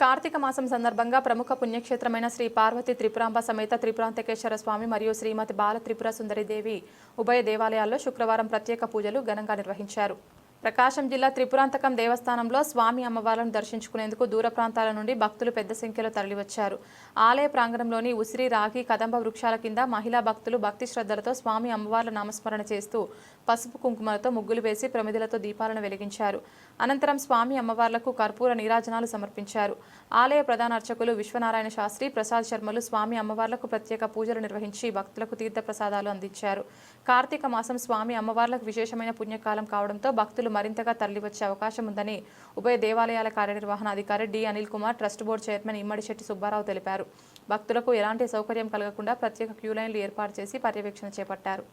కార్తీక మాసం సందర్భంగా ప్రముఖ పుణ్యక్షేత్రమైన శ్రీ పార్వతి త్రిపురాంబ సమేత త్రిపురాంతకేశ్వర స్వామి మరియు శ్రీమతి బాల త్రిపుర సుందరిదేవి ఉభయ దేవాలయాల్లో శుక్రవారం ప్రత్యేక పూజలు ఘనంగా నిర్వహించారు. ప్రకాశం జిల్లా త్రిపురాంతకం దేవస్థానంలో స్వామి అమ్మవార్లను దర్శించుకునేందుకు దూర ప్రాంతాల నుండి భక్తులు పెద్ద సంఖ్యలో తరలివచ్చారు. ఆలయ ప్రాంగణంలోని ఉసిరి రాగి కదంబ వృక్షాల కింద మహిళా భక్తులు భక్తి శ్రద్ధలతో స్వామి అమ్మవార్ల నామస్మరణ చేస్తూ పసుపు కుంకుమలతో ముగ్గులు వేసి ప్రమిదలతో దీపాలను వెలిగించారు. అనంతరం స్వామి అమ్మవార్లకు కర్పూర నీరాజనాలు సమర్పించారు. ఆలయ ప్రధాన అర్చకులు విశ్వనారాయణ శాస్త్రి ప్రసాద్ శర్మలు స్వామి అమ్మవార్లకు ప్రత్యేక పూజలు నిర్వహించి భక్తులకు తీర్థ ప్రసాదాలు అందించారు. కార్తీక మాసం స్వామి అమ్మవార్లకు విశేషమైన పుణ్యకాలం కావడంతో భక్తులు మరింతగా తరలివచ్చే అవకాశం ఉందని ఉభయ దేవాలయాల కార్యనిర్వహణ అధికారి D. Anil Kumar trust board chairman Immadisetti Subbarao తెలిపారు. భక్తులకు ఎలాంటి సౌకర్యం కలగకుండా ప్రత్యేక క్యూ లైన్లు ఏర్పాటు చేసి పర్యవేక్షణ చేపట్టారు.